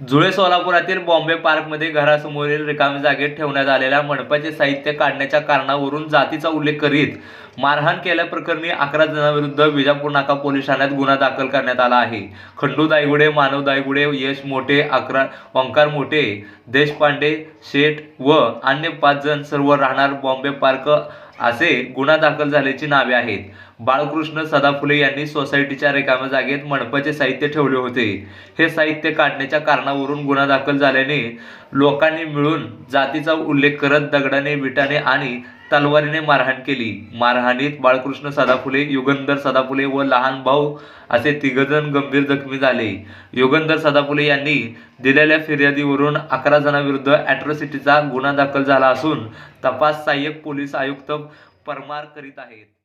जुळे सोलापुरातील बॉम्बे पार्कमध्ये घरासमोरील रिकाम्या जागेत ठेवण्यात आलेल्या मंडपाचे साहित्य काढण्याच्या कारणावरून जातीचा उल्लेख करीत मारहाण केल्याप्रकरणी अकरा जणांविरुद्ध विजापूर नाका पोलीस ठाण्यात गुन्हा दाखल करण्यात आला आहे. खंडू दायगुडे मानव दायगुडे यश मोठे अकरा ओंकार मोठे देशपांडे शेठ व अन्य पाच जण सर्व राहणार बॉम्बे पार्क असे गुन्हा दाखल झाल्याची नावे आहेत. बाळकृष्ण सदाफुले यांनी सोसायटीच्या रिकाम्या जागेत मंडपाचे साहित्य ठेवले होते. हे साहित्य काढण्याच्या कारणावरून गुन्हा दाखल झाल्याने लोकांनी मिळून जातीचा उल्लेख करत दगडाने विटाने आणि तलवारीने मारहाण केली. मारहाणीत बाळकृष्ण सदाफुले युगंधर सदाफुले व लहान भाऊ असे तिघजण गंभीर जखमी झाले. युगंधर सदाफुले यांनी दिलेल्या फिर्यादीवरून अकरा जणांविरुद्ध अॅट्रॉसिटीचा गुन्हा दाखल झाला असून तपास सहाय्यक पोलीस आयुक्त परमार करीत आहेत.